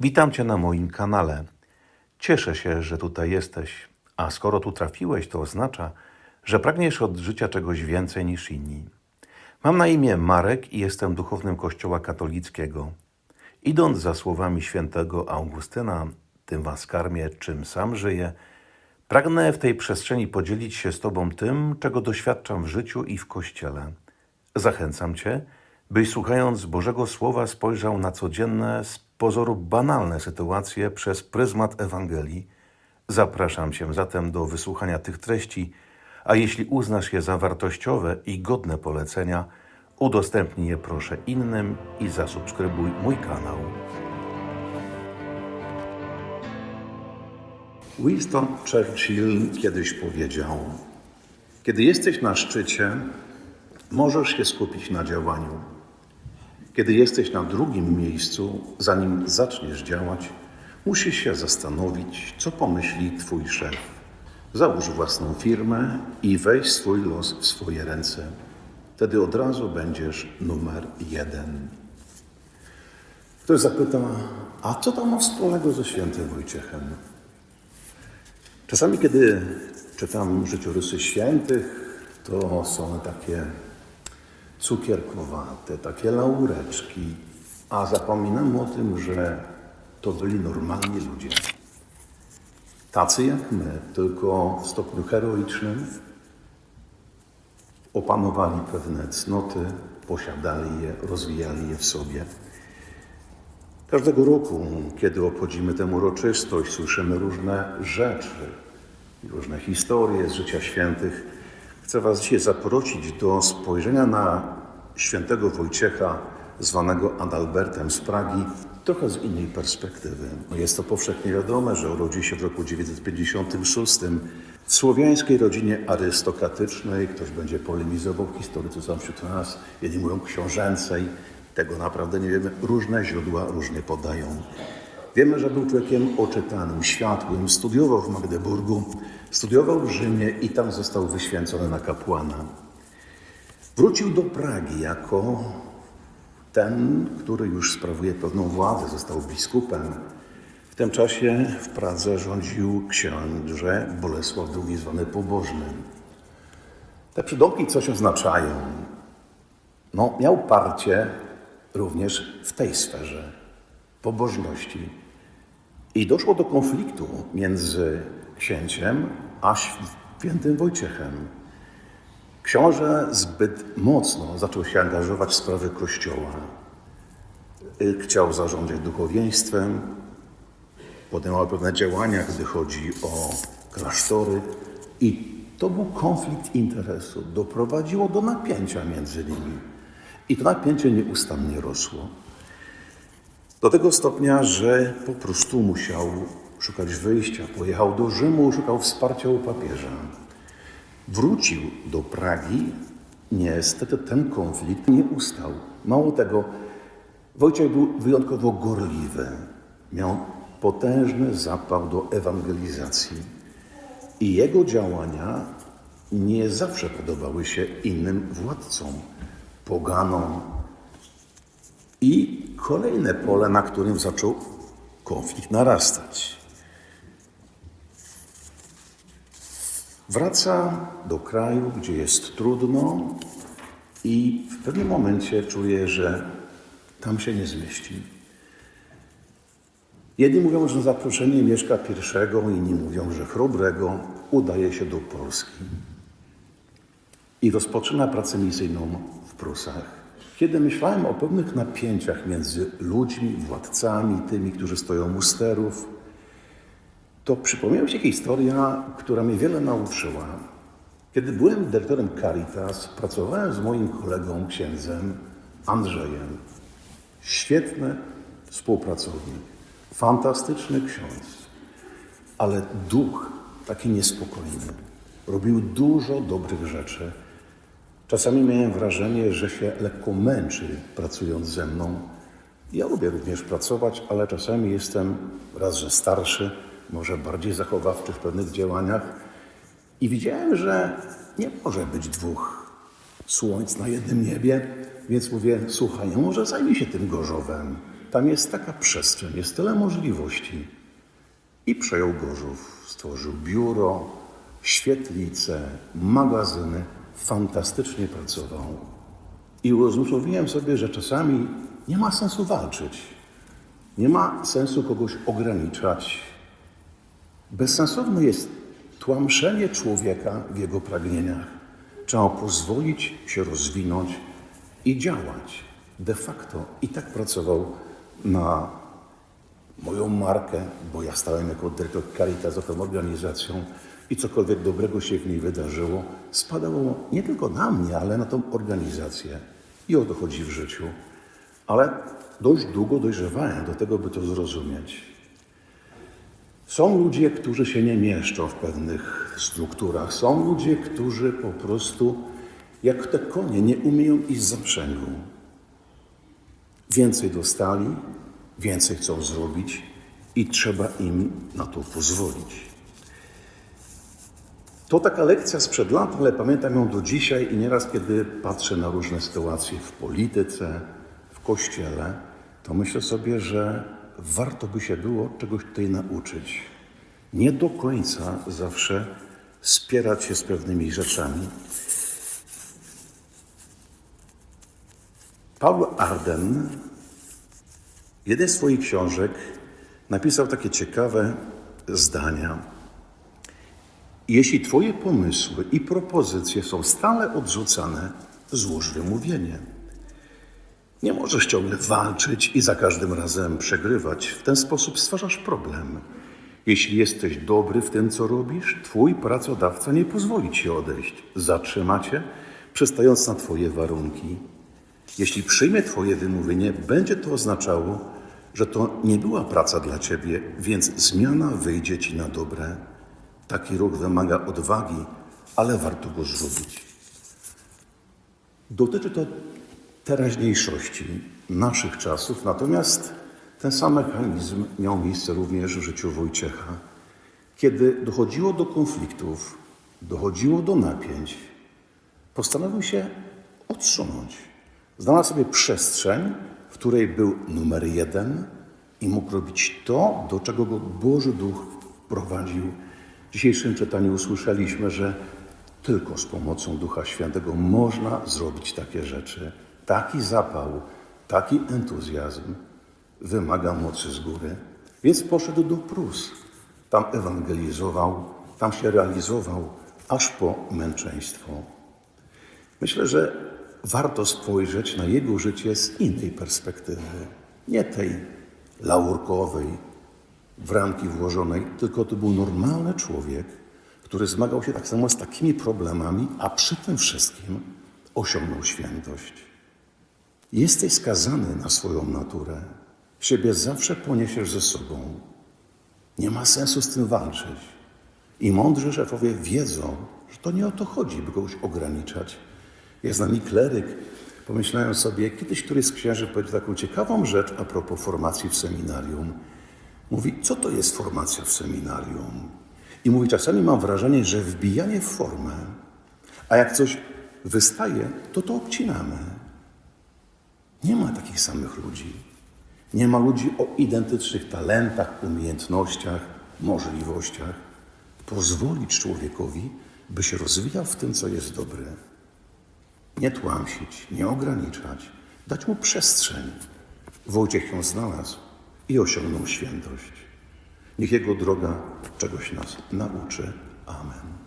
Witam Cię na moim kanale. Cieszę się, że tutaj jesteś, a skoro tu trafiłeś, to oznacza, że pragniesz od życia czegoś więcej niż inni. Mam na imię Marek i jestem duchownym Kościoła katolickiego. Idąc za słowami świętego Augustyna, tym was karmię, czym sam żyję, pragnę w tej przestrzeni podzielić się z Tobą tym, czego doświadczam w życiu i w Kościele. Zachęcam Cię, byś słuchając Bożego Słowa spojrzał na codzienne, pozoru banalne sytuacje przez pryzmat Ewangelii. Zapraszam Cię zatem do wysłuchania tych treści, a jeśli uznasz je za wartościowe i godne polecenia, udostępnij je proszę innym i zasubskrybuj mój kanał. Winston Churchill kiedyś powiedział: Kiedy jesteś na szczycie, możesz się skupić na działaniu. Kiedy jesteś na drugim miejscu, zanim zaczniesz działać, musisz się zastanowić, co pomyśli Twój szef. Załóż własną firmę i weź swój los w swoje ręce. Wtedy od razu będziesz numer jeden. Ktoś zapyta, a co to ma wspólnego ze świętym Wojciechem? Czasami, kiedy czytam życiorysy świętych, to są takie cukierkowate, takie laureczki, a zapominam o tym, że to byli normalni ludzie. Tacy jak my, tylko w stopniu heroicznym opanowali pewne cnoty, posiadali je, rozwijali je w sobie. Każdego roku, kiedy obchodzimy tę uroczystość, słyszymy różne rzeczy, różne historie z życia świętych. Chcę Was dzisiaj zaprosić do spojrzenia na świętego Wojciecha, zwanego Adalbertem z Pragi, trochę z innej perspektywy. No Jest to powszechnie wiadome, że urodził się w roku 956 w słowiańskiej rodzinie arystokratycznej. Ktoś będzie polemizował, historycy są wśród nas, jedni mówią książęcej. Tego naprawdę nie wiemy. Różne źródła różnie podają. Wiemy, że był człowiekiem oczytanym, światłym, studiował w Magdeburgu, studiował w Rzymie i tam został wyświęcony na kapłana. Wrócił do Pragi jako ten, który już sprawuje pewną władzę, został biskupem. W tym czasie w Pradze rządził książę Bolesław II, zwany Pobożnym. Te przydomki coś oznaczają. No, miał parcie również w tej sferze pobożności. I doszło do konfliktu między księciem a świętym Wojciechem. Książę zbyt mocno zaczął się angażować w sprawy kościoła. Y, Chciał zarządzać duchowieństwem, podejmował pewne działania, gdy chodzi o klasztory, i to był konflikt interesu. Doprowadziło do napięcia między nimi. I to napięcie nieustannie rosło. Do tego stopnia, że po prostu musiał szukać wyjścia. Pojechał do Rzymu, szukał wsparcia u papieża. Wrócił do Pragi. Niestety ten konflikt nie ustał. Mało tego, Wojciech był wyjątkowo gorliwy. Miał potężny zapał do ewangelizacji. I jego działania nie zawsze podobały się innym władcom, poganom, i kolejne pole, na którym zaczął konflikt narastać. Wraca do kraju, gdzie jest trudno, i w pewnym momencie czuje, że tam się nie zmieści. Jedni mówią, że zaproszenie Mieszka I, inni mówią, że Chrobrego udaje się do Polski i rozpoczyna pracę misyjną w Prusach. Kiedy myślałem o pewnych napięciach między ludźmi, władcami, tymi, którzy stoją u sterów, to przypomniała się historia, która mnie wiele nauczyła. Kiedy byłem dyrektorem Caritas, pracowałem z moim kolegą, księdzem Andrzejem. Świetny współpracownik, fantastyczny ksiądz, ale duch taki niespokojny. Robił dużo dobrych rzeczy. Czasami miałem wrażenie, że się lekko męczy pracując ze mną. Ja lubię również pracować, ale czasami jestem raz, że starszy, może bardziej zachowawczy w pewnych działaniach. I widziałem, że nie może być dwóch słońc na jednym niebie, więc mówię, słuchaj, no może zajmij się tym Gorzowem. tam jest taka przestrzeń, jest tyle możliwości. I przejął Gorzów, stworzył biuro, świetlice, magazyny, fantastycznie pracował. I uzmysłowiłem sobie, że czasami nie ma sensu walczyć, nie ma sensu kogoś ograniczać. Bezsensowne jest tłamszenie człowieka w jego pragnieniach. Trzeba pozwolić się rozwinąć i działać. De facto i tak pracował na moją markę, bo ja stałem jako dyrektor Caritas za tą organizacją i cokolwiek dobrego się w niej wydarzyło, spadało nie tylko na mnie, ale na tą organizację. I o to chodzi w życiu. Ale dość długo dojrzewałem do tego, by to zrozumieć. Są ludzie, którzy się nie mieszczą w pewnych strukturach. Są ludzie, którzy po prostu, jak te konie, nie umieją iść za przęgą. Więcej dostali, więcej chcą zrobić i trzeba im na to pozwolić. To taka lekcja sprzed lat, ale pamiętam ją do dzisiaj i nieraz, kiedy patrzę na różne sytuacje w polityce, w kościele, to myślę sobie, że warto by się było czegoś tutaj nauczyć. Nie do końca zawsze spierać się z pewnymi rzeczami. Paul Arden w jednej z swoich książek napisał takie ciekawe zdania. Jeśli Twoje pomysły i propozycje są stale odrzucane, złóż wymówienie. Nie możesz ciągle walczyć i za każdym razem przegrywać. W ten sposób stwarzasz problem. Jeśli jesteś dobry w tym, co robisz, Twój pracodawca nie pozwoli Ci odejść. Zatrzyma Cię, przystając na Twoje warunki. Jeśli przyjmie Twoje wymówienie, będzie to oznaczało, że to nie była praca dla Ciebie, więc zmiana wyjdzie Ci na dobre. Taki ruch wymaga odwagi, ale warto go zrobić. Dotyczy to teraźniejszości, naszych czasów, natomiast ten sam mechanizm miał miejsce również w życiu Wojciecha. Kiedy dochodziło do konfliktów, dochodziło do napięć, postanowił się odsunąć. Znalazł sobie przestrzeń, w której był numer jeden i mógł robić to, do czego go Boży Duch prowadził. W dzisiejszym czytaniu usłyszeliśmy, że tylko z pomocą Ducha Świętego można zrobić takie rzeczy. Taki zapał, taki entuzjazm wymaga mocy z góry. Więc poszedł do Prus. Tam ewangelizował, tam się realizował, aż po męczeństwo. Myślę, że warto spojrzeć na jego życie z innej perspektywy. Nie tej laurkowej, w ramki włożonej, tylko to był normalny człowiek, który zmagał się tak samo z takimi problemami, a przy tym wszystkim osiągnął świętość. Jesteś skazany na swoją naturę. Siebie zawsze poniesiesz ze sobą. Nie ma sensu z tym walczyć. I mądrzy szefowie wiedzą, że to nie o to chodzi, by kogoś ograniczać. Jest z nami kleryk. Pomyślałem sobie, kiedyś któryś z księży powiedział taką ciekawą rzecz a propos formacji w seminarium. Mówi, co to jest formacja w seminarium? I mówi, czasami mam wrażenie, że wbijanie w formę, a jak coś wystaje, to to obcinamy. Nie ma takich samych ludzi. Nie ma ludzi o identycznych talentach, umiejętnościach, możliwościach. Pozwolić człowiekowi, by się rozwijał w tym, co jest dobre. Nie tłamsić, nie ograniczać, dać mu przestrzeń. Wojciech ją znalazł i osiągnął świętość. Niech Jego droga czegoś nas nauczy. Amen.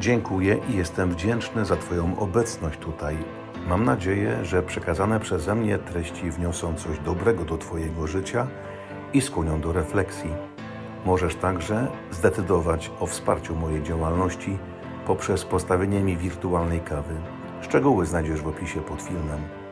Dziękuję i jestem wdzięczny za Twoją obecność tutaj. Mam nadzieję, że przekazane przeze mnie treści wniosą coś dobrego do Twojego życia i skłonią do refleksji. Możesz także zdecydować o wsparciu mojej działalności poprzez postawienie mi wirtualnej kawy. Szczegóły znajdziesz w opisie pod filmem.